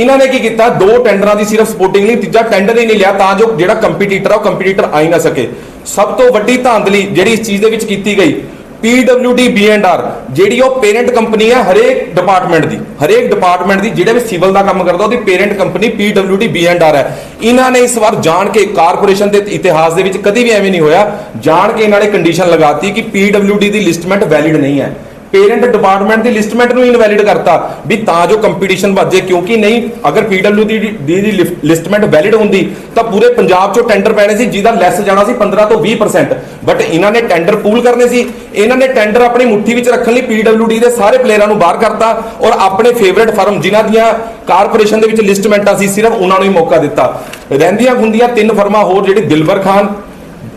ਇਹਨਾਂ ਨੇ ਕੀ ਕੀਤਾ? ਦੋ ਟੈਂਡਰਾਂ ਦੀ ਸਿਰਫ ਸਪੋਰਟਿੰਗ ਲਈ, ਤੀਜਾ ਟੈਂਡਰ ਹੀ ਨਹੀਂ ਲਿਆ, ਤਾਂ ਜੋ ਜਿਹੜਾ ਕੰਪੀਟੀਟਰ ਆ, ਉਹ ਕੰਪੀਟੀਟਰ ਆ ਨਾ ਸਕੇ। ਸਭ ਤੋਂ ਵੱਡੀ ਧਾਂਦਲੀ ਜਿਹੜੀ ਇਸ ਚੀਜ਼ ਦੇ ਵਿੱਚ ਕੀਤੀ ਗਈ, PWD B&R, ਜਿਹੜੀ ਉਹ ਪੇਰੈਂਟ ਕੰਪਨੀ ਹੈ ਹਰੇਕ ਡਿਪਾਰਟਮੈਂਟ ਦੀ। ਹਰੇਕ ਡਿਪਾਰਟਮੈਂਟ ਦੀ, ਜਿਹੜੇ ਵੀ ਸਿਵਲ ਦਾ ਕੰਮ ਕਰਦਾ, ਉਹਦੀ ਪੇਰੈਂਟ ਕੰਪਨੀ PWD B&R ਹੈ। ਇਹਨਾਂ ਨੇ ਇਸ ਵਾਰ ਜਾਣ ਕੇ ਕਾਰਪੋਰੇਸ਼ਨ ਦੇ ਇਤਿਹਾਸ ਦੇ ਵਿੱਚ ਕਦੀ ਵੀ ਐਵੇਂ ਨਹੀਂ ਹੋਇਆ। ਜਾਣ ਕੇ ਇਹਨਾਂ ਨੇ ਕੰਡੀਸ਼ਨ ਲਗਾਤੀ ਕਿ PWD ਦੀ ਲਿਸਟਮੈਂਟ ਵੈਲਿਡ ਨਹੀਂ ਹੈ। ਪੇਰੈਂਟ ਡਿਪਾਰਟਮੈਂਟ ਦੀ ਲਿਸਟਮੈਂਟ ਨੂੰ ਇਨਵੈਲਿਡ ਕਰਤਾ ਵੀ ਤਾਂ ਜੋ ਕੰਪੀਟੀਸ਼ਨ ਵੱਧ ਵੱਜੇ ਕਿਉਂਕਿ ਨਹੀਂ, ਅਗਰ PWD ਦੀ ਦੀ ਦੀ ਲਿਸਟਮੈਂਟ ਵੈਲਿਡ ਹੁੰਦੀ, ਤਾਂ ਪੂਰੇ ਪੰਜਾਬ ਚੋਂ ਟੈਂਡਰ ਪੈਣੇ ਸੀ, ਜਿਹਦਾ ਲੈਸ ਜਾਣਾ ਸੀ 15 ਤੋਂ 20% ਬਟ ਇਹਨਾਂ ਨੇ ਟੈਂਡਰ ਪੂਲ ਕਰਨੇ ਸੀ, ਇਹਨਾਂ ਨੇ ਟੈਂਡਰ ਆਪਣੀ ਮੁੱਠੀ ਵਿੱਚ ਰੱਖਣ ਲਈ PWD ਦੇ ਸਾਰੇ ਪਲੇਅਰਾਂ ਨੂੰ ਬਾਹਰ ਕਰਤਾ ਔਰ ਆਪਣੇ ਫੇਵਰਿਟ ਫਰਮ ਜਿਨ੍ਹਾਂ ਦੀਆਂ ਕਾਰਪੋਰੇਸ਼ਨ ਦੇ ਵਿੱਚ ਲਿਸਟਮੈਂਟਾਂ ਸੀ, ਸਿਰਫ ਉਹਨਾਂ ਨੂੰ ਹੀ ਮੌਕਾ ਦਿੱਤਾ। ਰਹਿੰਦੀਆਂ ਹੁੰਦੀਆਂ ਤਿੰਨ ਫਰਮਾਂ ਹੋਰ, ਜਿਹੜੇ ਦਿਲਬਰ ਖਾਨ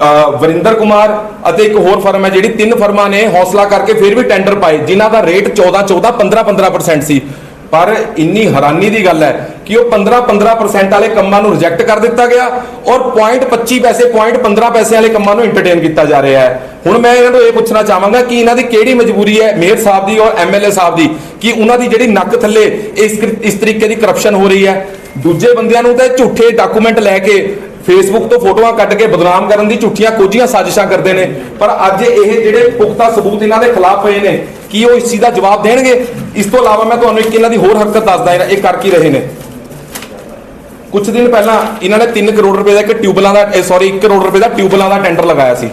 ਵਰਿੰਦਰ ਕੁਮਾਰ ਅਤੇ ਇੱਕ ਹੋਰ ਫਰਮ ਹੈ ਜਿਹੜੀ ਤਿੰਨ ਫਰਮਾਂ ਨੇ, ਹੌਸਲਾ ਕਰਕੇ ਫਿਰ ਵੀ ਟੈਂਡਰ ਪਾਏ, ਜਿਨ੍ਹਾਂ ਦਾ ਰੇਟ 14 14 15 15% ਸੀ। ਪਰ ਇੰਨੀ ਹੈਰਾਨੀ ਦੀ ਗੱਲ ਹੈ ਕਿ ਉਹ 15 15% ਵਾਲੇ ਕੰਮਾਂ ਨੂੰ ਰਿਜੈਕਟ ਕਰ ਦਿੱਤਾ ਗਿਆ ਔਰ 0.25 ਪੈਸੇ 0.15 ਪੈਸੇ ਵਾਲੇ ਕੰਮਾਂ ਨੂੰ ਐਂਟਰਟੇਨ ਕੀਤਾ ਜਾ ਰਿਹਾ ਹੈ। ਹੁਣ ਮੈਂ ਇਹਨਾਂ ਨੂੰ ਇਹ ਪੁੱਛਣਾ ਚਾਹਾਂਗਾ ਕਿ ਇਹਨਾਂ ਦੀ ਕਿਹੜੀ ਮਜਬੂਰੀ ਹੈ, ਮੇਅਰ ਸਾਹਿਬ ਦੀ ਔਰ ਐਮਐਲਏ ਸਾਹਿਬ ਦੀ, ਕਿ ਉਹਨਾਂ ਦੀ ਜਿਹੜੀ ਨੱਕ ਥੱਲੇ ਇਸ ਇਸ ਤਰੀਕੇ ਦੀ ਕਰਪਸ਼ਨ ਹੋ ਰਹੀ ਹੈ। ਦੂਜੇ ਬੰਦਿਆਂ ਨੂੰ ਤਾਂ ਝੂਠੇ ਡਾਕੂਮੈਂਟ ਲੈ ਕੇ ਫੇਸਬੁੱਕ ਤੋਂ ਫੋਟੋਆਂ ਕੱਢ ਕੇ ਬਦਨਾਮ ਕਰਨ ਦੀ ਝੂਠੀਆਂ ਕੋਝੀਆਂ ਸਾਜ਼ਿਸ਼ਾਂ ਕਰਦੇ ਨੇ। ਪਰ ਅੱਜ ਇਹ ਜਿਹੜੇ ਪੁਖਤਾ ਸਬੂਤ ਇਹਨਾਂ ਦੇ ਖਿਲਾਫ ਪਏ ਨੇ, ਕੀ ਉਹ ਇਸ ਚੀਜ਼ ਦਾ ਜਵਾਬ ਦੇਣਗੇ? ਇਸ ਤੋਂ ਇਲਾਵਾ ਮੈਂ ਤੁਹਾਨੂੰ ਇੱਕ ਇਹਨਾਂ ਦੀ ਹੋਰ ਹਰਕਤ ਦੱਸਦਾ ਇਹਨਾਂ ਇਹ ਕਰ ਕੀ ਰਹੇ ਨੇ। ਕੁਝ ਦਿਨ ਪਹਿਲਾਂ ਇਹਨਾਂ ਨੇ 3 ਕਰੋੜ ਰੁਪਏ ਦਾ ਇੱਕ ਟਿਊਬਲਾਂ ਦਾ ਸੌਰੀ 1 ਕਰੋੜ ਰੁਪਏ ਦਾ ਟਿਊਬਲਾਂ ਦਾ ਟੈਂਡਰ ਲਗਾਇਆ ਸੀ।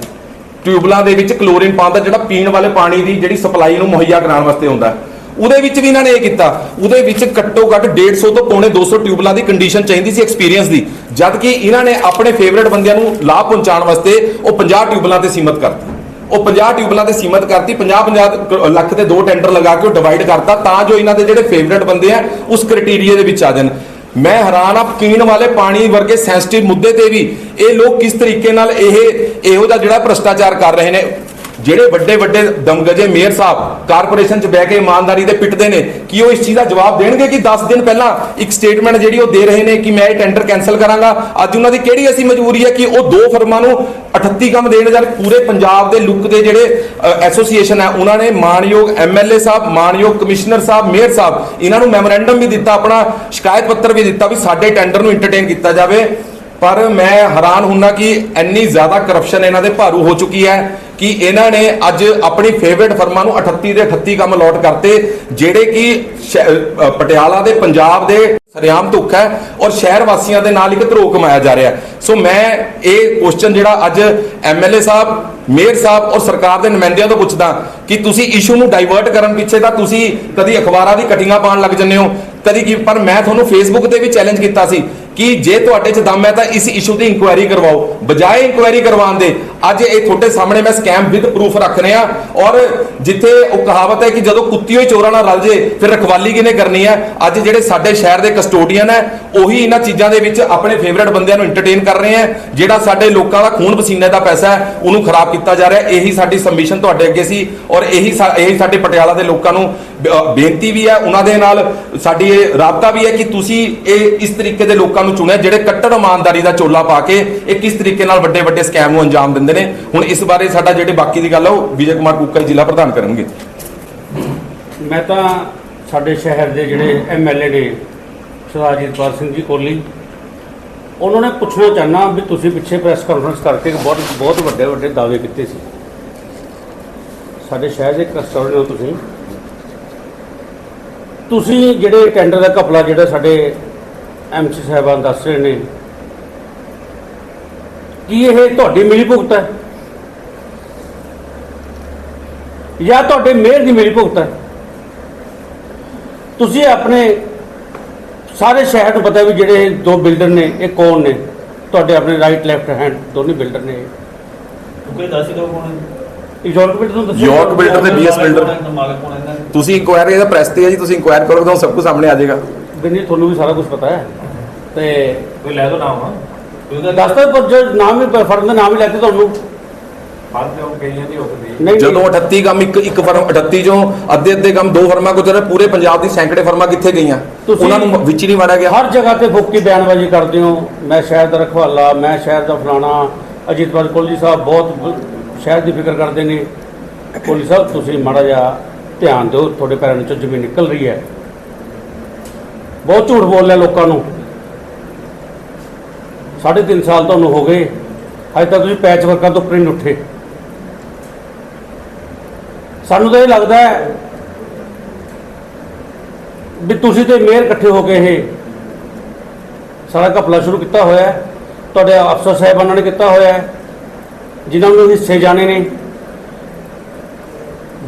ਟਿਊਬਲਾਂ ਦੇ ਵਿੱਚ ਕਲੋਰੀਨ ਪਾਉਣ ਦਾ ਜਿਹੜਾ ਪੀਣ ਵਾਲੇ ਪਾਣੀ ਦੀ ਜਿਹੜੀ ਸਪਲਾਈ ਨੂੰ ਮੁਹੱਈਆ ਕਰਾਉਣ ਵਾਸਤੇ ਹੁੰਦਾ। ਹੈ। ਉਹਦੇ ਵਿੱਚ ਵੀ ਇਹਨਾਂ ਨੇ ਇਹ ਕੀਤਾ। ਉਹਦੇ ਵਿੱਚ ਘੱਟੋ ਘੱਟ 150 ਤੋਂ ਪੌਣੇ 200 ਟਿਊਬਲਾਂ ਦੀ ਕੰਡੀਸ਼ਨ ਚਾਹੀਦੀ ਸੀ ਐਕਸਪੀਰੀਅੰਸ ਦੀ। ਜਦ ਕਿ ਇਹਨਾਂ ਨੇ ਆਪਣੇ ਫੇਵਰਿਟ ਬੰਦਿਆਂ ਨੂੰ ਲਾਭ ਪਹੁੰਚਾਉਣ ਵਾਸਤੇ ਉਹ 50 ਟਿਊਬਲਾਂ ਤੇ ਸੀਮਤ ਕਰਤੀ। ਉਹ 50 ਟਿਊਬਲਾਂ ਤੇ ਸੀਮਤ ਕਰਤੀ 50 50 ਲੱਖ ਤੇ ਦੋ ਟੈਂਡਰ ਲਗਾ ਕੇ ਉਹ ਡਿਵਾਈਡ ਕਰਤਾ ਤਾਂ ਜੋ ਇਹਨਾਂ ਦੇ ਜਿਹੜੇ ਫੇਵਰਿਟ ਬੰਦੇ ਆ, ਉਸ ਕ੍ਰਾਈਟੇਰੀਆ ਦੇ ਵਿੱਚ ਆ ਜਾਣ। ਮੈਂ ਹੈਰਾਨ ਆ, ਪੀਣ ਵਾਲੇ ਪਾਣੀ ਵਰਗੇ ਸੈਂਸਿਟਿਵ ਮੁੱਦੇ ਤੇ ਵੀ ਇਹ ਲੋਕ ਕਿਸ ਤਰੀਕੇ ਨਾਲ ਇਹ, ਇਹੋ ਜਿਹਾ ਜਿਹੜਾ ਭ੍ਰਸ਼ਟਾਚਾਰ ਕਰ ਰਹੇ ਨੇ ਜਿਹੜੇ ਵੱਡੇ ਵੱਡੇ ਦਮਗਜੇ ਮੇਅਰ ਸਾਹਿਬ ਕਾਰਪੋਰੇਸ਼ਨ 'ਚ ਬਹਿ ਕੇ ਇਮਾਨਦਾਰੀ ਦੇ ਪਿੱਟਦੇ ਨੇ, ਕਿ ਉਹ ਇਸ ਚੀਜ਼ ਦਾ ਜਵਾਬ ਦੇਣਗੇ ਕਿ 10 ਦਿਨ ਪਹਿਲਾਂ ਇੱਕ ਸਟੇਟਮੈਂਟ ਜਿਹੜੀ ਉਹ ਦੇ ਰਹੇ ਨੇ ਕਿ ਮੈਂ ਇਹ ਟੈਂਡਰ ਕੈਨਸਲ ਕਰਾਂਗਾ? ਅੱਜ ਉਹਨਾਂ ਦੀ ਕਿਹੜੀ ਐਸੀ ਮਜਬੂਰੀ ਹੈ ਕਿ ਉਹ ਦੋ ਫਰਮਾਂ ਨੂੰ 38 ਕੰਮ ਦੇਣ ਜਾਣ ਪੂਰੇ ਪੰਜਾਬ ਦੇ ਲੁੱਕ ਦੇ ਜਿਹੜੇ ਐਸੋਸੀਏਸ਼ਨ ਹੈ, ਉਹਨਾਂ ਨੇ ਮਾਨਯੋਗ ਐਮਐਲਏ ਸਾਹਿਬ, ਮਾਨਯੋਗ ਕਮਿਸ਼ਨਰ ਸਾਹਿਬ, ਮੇਅਰ ਸਾਹਿਬ, ਇਹਨਾਂ ਨੂੰ ਮੈਮੋਰੈਂਡਮ ਵੀ ਦਿੱਤਾ, ਆਪਣਾ ਸ਼ਿਕਾਇਤ ਪੱਤਰ ਵੀ ਦਿੱਤਾ ਵੀ ਸਾਡੇ ਟੈਂਡਰ ਨੂੰ ਇੰਟਰਟੇਨ ਕੀਤਾ ਜਾਵੇ। ਪਰ ਮੈਂ ਹੈਰਾਨ ਹੁੰਨਾ ਕਿ ਇੰਨੀ ਜ਼ਿਆਦਾ ਕਰਪਸ਼ਨ ਇਹਨਾਂ ਦੇ ਭਾਰੂ ਹੋ ਚੁੱਕੀ ਹੈ ਕਿ ਇਹਨਾਂ ਨੇ ਅੱਜ ਆਪਣੀ ਫੇਵਰਿਟ ਫਰਮਾਂ ਨੂੰ 38 ਦੇ 38 ਕੰਮ ਅਲੋਟ ਕਰਤੇ, ਜਿਹੜੇ ਕਿ ਪਟਿਆਲਾ ਦੇ, ਪੰਜਾਬ ਦੇ, ਸਰਿਆਮ ਧੁੱਖ ਹੈ ਔਰ ਸ਼ਹਿਰ ਵਾਸੀਆਂ ਦੇ ਨਾਲ ਇੱਕ ਧਰੋ ਕਮਾਇਆ ਜਾ ਰਿਹਾ ਸੋ ਮੈਂ ਇਹ ਕੁਐਸਚਨ ਜਿਹੜਾ ਅੱਜ ਐਮਐਲਏ ਸਾਹਿਬ, ਮੇਅਰ ਸਾਹਿਬ ਔਰ ਸਰਕਾਰ ਦੇ ਨੁਮਾਇੰਦਿਆਂ ਤੋਂ ਪੁੱਛਦਾ ਕਿ ਤੁਸੀਂ ਇਸ਼ੂ ਨੂੰ ਡਾਈਵਰਟ ਕਰਨ ਪਿੱਛੇ ਤਾਂ ਤੁਸੀਂ ਕਦੀ ਅਖਬਾਰਾਂ ਦੀ ਕਟਿੰਗਾਂ ਪਾਉਣ ਲੱਗ ਜੰਨੇ ਹੋ? ਕਦੀ ਕੀ, ਪਰ ਮੈਂ ਤੁਹਾਨੂੰ ਫੇਸਬੁੱਕ ਤੇ ਵੀ ਚੈਲੰਜ ਕੀਤਾ ਸੀ ਕਿ ਜੇ ਤੁਹਾਡੇ 'ਚ ਦਮ ਹੈ ਤਾਂ ਇਸ ਇਸ਼ੂ ਦੀ ਇਨਕੁਆਇਰੀ ਕਰਵਾਓ। ਬਜਾਏ ਇਨਕੁਆਇਰੀ ਕਰਵਾਉਣ ਦੇ, ਅੱਜ ਇਹ ਤੁਹਾਡੇ ਸਾਹਮਣੇ ਮੈਂ ਸਕੈਮ ਵਿਦ ਪ੍ਰੂਫ ਰੱਖ ਰਿਹਾ ਔਰ ਜਿੱਥੇ ਉਹ ਕਹਾਵਤ ਹੈ ਕਿ ਜਦੋਂ ਕੁੱਤੀ ਹੋਈ ਚੋਰਾਂ ਨਾਲ ਰਲ ਜੇ, ਫਿਰ ਰਖਵਾਲੀ ਕਿਹਨੇ ਕਰਨੀ ਹੈ? ਅੱਜ ਜਿਹੜੇ ਸਾਡੇ ਸ਼ਹਿਰ ਦੇ ਕਸਟੋਡੀਅਨ ਹੈ, ਉਹੀ ਇਹਨਾਂ ਚੀਜ਼ਾਂ ਦੇ ਵਿੱਚ ਆਪਣੇ ਫੇਵਰਿਟ ਬੰਦਿਆਂ ਨੂੰ ਐਂਟਰਟੇਨ ਕਰ ਰਹੇ ਹੈ, ਜਿਹੜਾ ਸਾਡੇ ਲੋਕਾਂ ਦਾ ਖੂਨ ਪਸੀਨੇ ਦਾ ਪੈਸਾ ਹੈ, ਉਹਨੂੰ ਖਰਾਬ ਕੀਤਾ ਜਾ ਰਿਹਾ ਇਹੀ ਸਾਡੀ ਸਬਮਿਸ਼ਨ ਤੁਹਾਡੇ ਅੱਗੇ ਸੀ ਔਰ ਇਹੀ ਇਹੀ ਸਾਡੇ ਪਟਿਆਲਾ ਦੇ ਲੋਕਾਂ ਨੂੰ ਬੇਨਤੀ ਵੀ ਹੈ, ਉਹਨਾਂ ਦੇ ਨਾਲ ਸਾਡੀ ਇਹ ਰਾਬਤਾ ਵੀ ਹੈ ਕਿ ਤੁਸੀਂ ਇਹ ਇਸ ਤਰੀਕੇ ਦੇ ਲੋਕਾਂ ਨੂੰ ਚੁਣਿਆ, ਜਿਹੜੇ ਕੱਟੜ ਇਮਾਨਦਾਰੀ ਦਾ ਚੋਲਾ ਪਾ ਕੇ ਇਹ ਕਿਸ ਤਰੀਕੇ ਨਾਲ ਵੱਡੇ ਵੱਡੇ ਸਕੈਮ ਨੂੰ ਅੰਜਾਮ ਦਿੰਦੇ ਨੇ। ਹੁਣ ਇਸ ਬਾਰੇ ਸਾਡਾ ਜਿਹੜੇ ਬਾਕੀ ਦੀ ਗੱਲ ਆ, ਉਹ ਵਿਜੇ ਕੁਮਾਰ ਕੁੱਕਾ ਜ਼ਿਲ੍ਹਾ ਪ੍ਰਧਾਨ ਕਰਨਗੇ। ਮੈਂ ਤਾਂ ਸਾਡੇ ਸ਼ਹਿਰ ਦੇ ਜਿਹੜੇ ਐਮਐਲਏ ਨੇ ਸਰਦਾਰ ਜੀਤਪਾਲ ਸਿੰਘ ਜੀ ਕੋਹਲੀ ਉਹਨਾਂ ਨੇ ਪੁੱਛਣਾ ਚਾਹਨਾ ਵੀ ਤੁਸੀਂ ਪਿੱਛੇ ਪ੍ਰੈਸ ਕਾਨਫਰੰਸ ਕਰਕੇ ਬਹੁਤ ਬਹੁਤ ਵੱਡੇ ਵੱਡੇ ਦਾਅਵੇ ਕੀਤੇ ਸੀ। ਸਾਡੇ ਸ਼ਹਿਰ ਦੇ ਕਸਟਮਰ ਹੋ ਤੁਸੀਂ ਤੁਸੀਂ ਜਿਹੜੇ ਟੈਂਡਰ ਦਾ ਘਪਲਾ ਜਿਹੜਾ ਸਾਡੇ ਐਮਸੀ ਸਾਹਿਬਾਨ ਦੱਸ ਰਹੇ ਨੇ, ਕੀ ਇਹ ਤੁਹਾਡੀ ਮਿਲੀ ਭੁਗਤ ਹੈ? ਜਾਂ ਤੁਹਾਡੇ ਮੇਅਰ ਦੀ ਮਿਲੀ ਭੁਗਤ ਹੈ? ਤੁਸੀਂ ਆਪਣੇ ਸਾਰੇ ਸ਼ਹਿਰ ਨੂੰ ਪਤਾ ਵੀ ਜਿਹੜੇ ਦੋ ਬਿਲਡਰ ਨੇ, ਇਹ ਕੌਣ ਨੇ? ਤੁਹਾਡੇ ਆਪਣੇ ਰਾਈਟ ਲੈਫਟ ਹੈਂਡ ਦੋਨੇ ਬਿਲਡਰ ਨੇ ਕੋਈ ਦੱਸ ਦਿਓ ਕੌਣ ਇਹ ਯੋਰਕ ਬਿਲਡਰ ਨੂੰ ਦੱਸੋ। ਯੋਰਕ ਬਿਲਡਰ ਤੇ BS ਬਿਲਡਰ। ਮਾਲਕ ਕੌਣ ਇਹਨਾਂ ਦੇ ਤੁਸੀਂ ਇਨਕੁਆਇਰੀ ਇਹਦਾ ਪ੍ਰੈਸ ਤੇ ਹੈ ਜੀ ਤੁਸੀਂ ਇਨਕੁਆਇਰ ਕਰੋਗੇ ਤਾਂ ਸਭ ਕੁਝ ਸਾਹਮਣੇ ਆ ਜਾਏਗਾ। ਬਿੰਨੀ ਤੁਹਾਨੂੰ ਵੀ ਸਾਰਾ ਕੁਝ ਪਤਾ ਹੈ। ਤੇ ਕੋਈ ਲੈ ਦੋ ਨਾਮ ਉਹਦਾ ਦੱਸ ਦੋ ਪਰ ਜੋ ਨਾਮ ਹੀ ਫਰਮ ਦਾ ਨਾਮ ਹੀ ਲੈਤੇ ਤੁਹਾਨੂੰ। ਬਾਅਦ ਤੇ ਉਹ ਕਈਆਂ ਦੀ ਹੋਕਦੀ ਨਹੀਂ ਜਦੋਂ 38 ਕੰਮ ਇੱਕ ਇੱਕ ਫਰਮ 38 ਚੋਂ ਅੱਧੇ ਅੱਧੇ ਕੰਮ ਦੋ ਫਰਮਾਂ ਕੋ ਜਿਹੜੇ ਪੂਰੇ ਪੰਜਾਬ ਦੀ ਸੈਂਕੜੇ ਫਰਮਾਂ ਕਿੱਥੇ ਗਈਆਂ? ਤੁਸੀਂ- ਉਹਨਾਂ ਨੂੰ ਵਿੱਚ ਹੀ ਨਹੀਂ ਵੜਿਆ ਗਿਆ। ਹਰ ਜਗ੍ਹਾ ਤੇ ਫੋਕੀ ਬਿਆਨਬਾਜ਼ੀ ਕਰਦੇ ਹੋ। ਮੈਂ ਸ਼ਹਿਰ ਦਾ ਰਖਵਾਲਾ ਮੈਂ ਸ਼ਹਿਰ ਦਾ ਫਲਾਣਾ ਅਜੀਤਪਾਲ ਕੋਹਲੀ ਸਾਹਿਬ ਬਹੁਤ ਬ- ਸ਼ਹਿਰ ਦੀ ਫਿਕਰ ਕਰਦੇ ਨੇ ਕੋਹਲੀ ਸਾਹਿਬ, ਤੁਸੀਂ ਮਾੜਾ ਜਿਹਾ ਧਿਆਨ ਦਿਓ, ਤੁਹਾਡੇ ਪੈਰਾਂ ਵਿੱਚੋਂ ਜ਼ਮੀਨ ਨਿਕਲ ਰਹੀ ਹੈ। ਬਹੁਤ ਝੂਠ ਬੋਲ ਲਿਆ ਲੋਕਾਂ ਨੂੰ। ਸਾਢੇ ਤਿੰਨ ਸਾਲ ਤੁਹਾਨੂੰ ਹੋ ਗਏ। ਹਜੇ ਤੱਕ ਤੁਸੀਂ ਪੈਚ ਵਰਕਾਂ ਤੋਂ ਉੱਪਰ ਹੀ ਉੱਠੇ। ਸਾਨੂੰ ਤਾਂ ਇਹ ਲੱਗਦਾ ਹੈ ਵੀ ਤੁਸੀਂ ਤੇ ਮੇਅਰ ਇਕੱਠੇ ਹੋ ਕੇ ਇਹ ਸਾਰਾ ਘਪਲਾ ਸ਼ੁਰੂ ਕੀਤਾ ਹੋਇਆ ਤੁਹਾਡੇ ਅਫਸਰ ਸਾਹਿਬਾਨਾਂ ਨੇ ਕੀਤਾ ਹੋਇਆ ਹੈ। ਜਿਨ੍ਹਾਂ ਨੂੰ ਹਿੱਸੇ ਜਾਣੇ ਨੇ।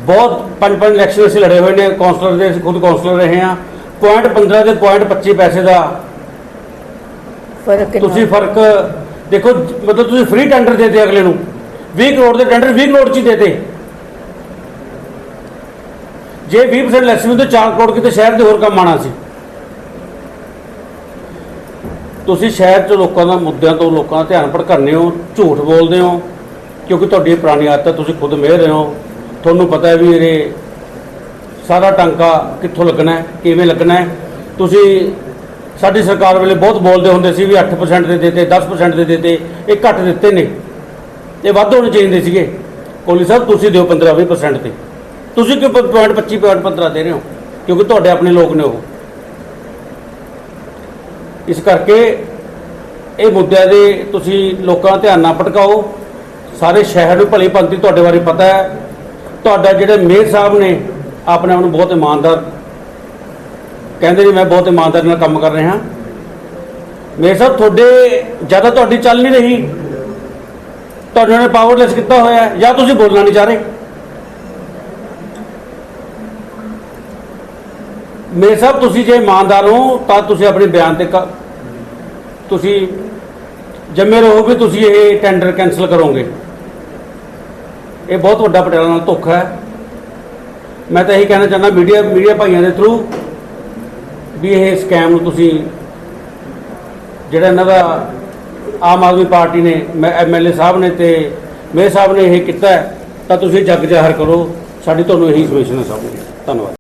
ਬਹੁਤ ਪੰਜ ਪੰਜ ਇਲੈਕਸ਼ਨ ਅਸੀਂ ਲੜੇ ਹੋਏ ਨੇ ਕਾਉਂਸਲਰ ਦੇ ਖੁਦ ਕਾਉਂਸਲਰ ਰਹੇ ਹਾਂ। ਪੁਆਇੰਟ 15 ਦੇ ਪੁਆਇੰਟ 25 ਪੈਸੇ ਦਾ। ਫ਼ਰਕ? ਤੁਸੀਂ ਫ਼ਰਕ ਦੇਖੋ ਮਤਲਬ ਤੁਸੀਂ ਫ੍ਰੀ ਟੈਂਡਰ ਦੇ ਦੇ ਅਗਲੇ ਨੂੰ। 20 ਕਰੋੜ ਦੇ ਟੈਂਡਰ 20 ਕਰੋੜ ਚ ਹੀ ਦੇ ਦੇ। ਜੇ 20% ਲੈਸ ਵੀ ਤਾਂ 4 ਕਰੋੜ ਕਿਤੇ ਸ਼ਹਿਰ ਦੇ ਹੋਰ ਕੰਮ ਆਣਾ ਸੀ। ਤੁਸੀਂ ਸ਼ਹਿਰ 'ਚ ਲੋਕਾਂ ਦਾ ਮੁੱਦਿਆਂ ਤੋਂ ਲੋਕਾਂ ਦਾ ਧਿਆਨ ਭਟਕਾਉਂਦੇ ਹੋ ਝੂਠ ਬੋਲਦੇ ਹੋ। ਕਿਉਂਕਿ ਤੁਹਾਡੀ ਇਹ ਪੁਰਾਣੀ ਆਦਤ ਹੈ, ਤੁਸੀਂ ਖੁਦ ਮਿਹਰ ਰਹੇ ਹੋ। ਤੁਹਾਨੂੰ ਪਤਾ ਹੈ ਵੀ ਇਹ ਸਾਰਾ ਟਾਂਕਾ ਕਿੱਥੋਂ ਲੱਗਣਾ ਹੈ, ਕਿਵੇਂ ਲੱਗਣਾ ਹੈ। ਤੁਸੀਂ ਸਾਡੀ ਸਰਕਾਰ ਵੇਲੇ ਬਹੁਤ ਬੋਲਦੇ ਹੁੰਦੇ ਸੀ ਵੀ 8% ਦੇ ਦਿੱਤੇ 10% ਦੇ ਦਿੱਤੇ, ਇਹ ਘੱਟ ਦਿੱਤੇ ਨੇ। ਇਹ ਵੱਧ ਹੋਣੇ ਚਾਹੀਦੇ ਸੀਗੇ। ਕੋਲੀ ਸਾਹਿਬ, ਤੁਸੀਂ ਦਿਓ 15 20% ਤੇ। ਤੁਸੀਂ ਕਿ ਪੁਆਇੰਟ 25 ਪੁਆਇੰਟ 15 ਦੇ ਰਹੇ ਹੋ? ਕਿਉਂਕਿ ਤੁਹਾਡੇ ਆਪਣੇ ਲੋਕ ਨੇ ਉਹ। ਇਸ ਕਰਕੇ ਇਹ ਮੁੱਦਿਆਂ ਦੇ ਤੁਸੀਂ ਲੋਕਾਂ ਧਿਆਨ ਨਾ ਭਟਕਾਓ। ਸਾਰੇ ਸ਼ਹਿਰ ਨੂੰ ਭਲੀ ਭੰਤੀ ਤੁਹਾਡੇ ਬਾਰੇ ਪਤਾ ਹੈ। ਤੁਹਾਡਾ ਜਿਹੜੇ ਮੇਅਰ ਸਾਹਿਬ ਨੇ, ਆਪਣੇ ਆਪ ਨੂੰ ਬਹੁਤ ਇਮਾਨਦਾਰ ਕਹਿੰਦੇ ਨੇ, ਮੈਂ ਬਹੁਤ ਇਮਾਨਦਾਰੀ ਨਾਲ ਕੰਮ ਕਰ ਰਿਹਾ ਮੇਅਰ ਸਾਹਿਬ, ਤੁਹਾਡੇ ਜ਼ਿਆਦਾ ਤੁਹਾਡੀ ਚੱਲ ਨਹੀਂ ਰਹੀ। ਤੁਹਾਨੂੰ ਨੇ ਪਾਵਰਲੈਸ ਕੀਤਾ ਹੋਇਆ ਹੈ। ਜਾਂ ਤੁਸੀਂ ਬੋਲਣਾ ਨਹੀਂ ਚਾਹ ਰਹੇ? ਮੇਅਰ ਸਾਹਿਬ, ਤੁਸੀਂ ਜੇ ਇਮਾਨਦਾਰ ਹੋ, ਤਾਂ ਤੁਸੀਂ ਆਪਣੇ ਬਿਆਨ ਤੇ ਕ- ਤੁਸੀਂ ਜੰਮੇ ਰਹੋ ਵੀ ਤੁਸੀਂ ਇਹ ਟੈਂਡਰ ਕੈਨਸਲ ਕਰੋਗੇ। ਇਹ ਬਹੁਤ ਵੱਡਾ ਪਟਿਆਲਾ ਨਾਲ ਧੋਖਾ ਹੈ। ਮੈਂ ਤਾਂ ਇਹੀ ਕਹਿਣਾ ਚਾਹੁੰਦਾ ਮੀਡੀਆ ਮੀਡੀਆ ਭਾਈਆਂ ਦੇ ਥਰੂ ਵੀ ਇਹ ਸਕੈਮ ਨੂੰ ਤੁਸੀਂ ਜਿਹੜਾ ਇਹਨਾਂ ਦਾ ਆਮ ਆਦਮੀ ਪਾਰਟੀ ਨੇ, ਮੈਂ ਐਮਐਲਏ ਸਾਹਿਬ ਨੇ ਤੇ ਮੇਅਰ ਸਾਹਿਬ ਨੇ ਇਹ ਕੀਤਾ ਤਾਂ ਤੁਸੀਂ ਜੱਗ ਜ਼ਾਹਰ ਕਰੋ। ਸਾਡੀ ਤੁਹਾਨੂੰ ਇਹੀ ਸਬਮਿਸ਼ਨ ਹੈ ਸਭ ਨੂੰ। ਧੰਨਵਾਦ।